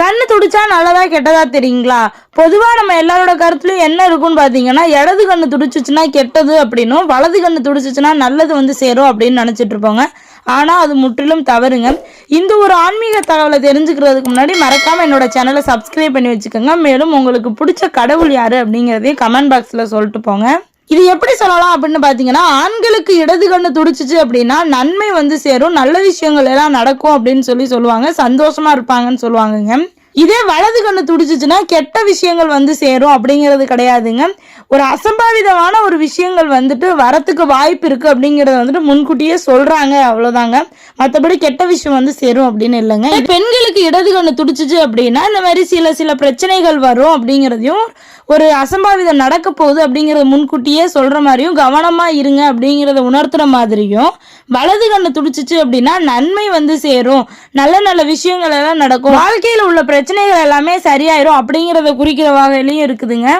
கண்ணு துடிச்சா நல்லதா கெட்டதா தெரியுங்களா? பொதுவா நம்ம எல்லாரோட கருத்துலயும் என்ன இருக்கும்னு பாத்தீங்கன்னா இடது கண்ணு துடிச்சிச்சுன்னா கெட்டது அப்படின்னும் வலது கண்ணு துடிச்சிச்சுன்னா நல்லது வந்து சேரும் அப்படின்னு நினைச்சிட்டு இருப்போங்க. ஆனா அது முற்றிலும் தவறுங்க. இந்த ஒரு ஆன்மீக தகவலை தெரிஞ்சுக்கிறதுக்கு முன்னாடி மறக்காம என்னோட சேனலை சப்ஸ்கிரைப் பண்ணி வச்சுக்கோங்க. மேலும் உங்களுக்கு பிடிச்ச கடவுள் யாரு அப்படிங்கிறதையும் கமெண்ட் பாக்ஸ்ல சொல்லிட்டு போங்க. இது எப்படி சொல்லலாம் அப்படின்னு பார்த்தீங்கன்னா ஆண்களுக்கு இடது கண்ணு துடிச்சிச்சு அப்படின்னா நன்மை வந்து சேரும் நல்ல விஷயங்கள் எல்லாம் நடக்கும் அப்படின்னு சொல்லி சொல்லுவாங்க சந்தோஷமா இருப்பாங்கன்னு சொல்லுவாங்கங்க. இதே வலது கண்ணு துடிச்சிச்சுன்னா கெட்ட விஷயங்கள் வந்து சேரும் அப்படிங்கிறது கிடையாதுங்க. ஒரு அசம்பாவிதமான ஒரு விஷயங்கள் வந்துட்டு வரத்துக்கு வாய்ப்பு இருக்குது அப்படிங்கிறத வந்துட்டு முன்கூட்டியே சொல்கிறாங்க அவ்வளோதாங்க மற்றபடி கெட்ட விஷயம் வந்து சேரும் அப்படின்னு இல்லைங்க. பெண்களுக்கு இடது கண்ணு துடிச்சிச்சு அப்படின்னா இந்த மாதிரி சில சில பிரச்சனைகள் வரும் அப்படிங்கிறதையும் ஒரு அசம்பாவிதம் நடக்க போகுது அப்படிங்கிறத முன்கூட்டியே சொல்கிற மாதிரியும் கவனமாக இருங்க அப்படிங்கிறத உணர்த்துற மாதிரியும் வலது கண்ணு துடிச்சிச்சு அப்படின்னா நன்மை வந்து சேரும். நல்ல நல்ல விஷயங்கள் எல்லாம் நடக்கும். வாழ்க்கையில் உள்ள பிரச்சனைகள் எல்லாமே சரியாயிரும் அப்படிங்கிறத குறிக்கிற வகையிலையும் இருக்குதுங்க.